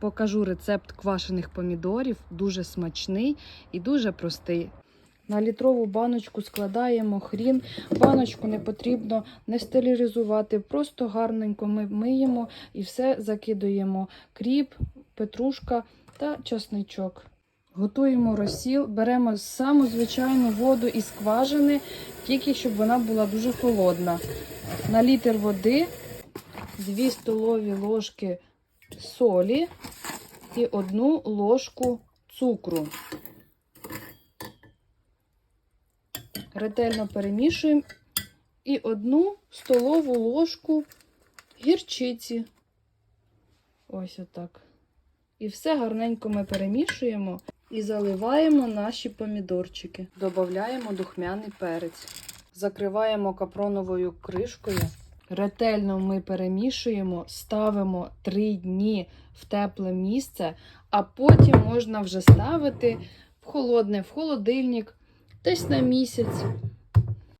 покажу рецепт квашених помідорів, дуже смачний і дуже простий. На літрову баночку складаємо хрін. Баночку не потрібно не стерилізувати, просто гарненько ми миємо і все закидуємо. Кріп, петрушка та часничок. Готуємо розсіл, беремо саму звичайну воду із скважини, тільки щоб вона була дуже холодна. На літр води 2 столові ложки солі і одну ложку цукру. Ретельно перемішуємо і одну столову ложку гірчиці. Ось отак. І все гарненько ми перемішуємо і заливаємо наші помідорчики. Додаємо духмяний перець. Закриваємо капроновою кришкою. Ретельно ми перемішуємо, ставимо 3 дні в тепле місце, а потім можна вже ставити в холодне, в холодильник десь на місяць.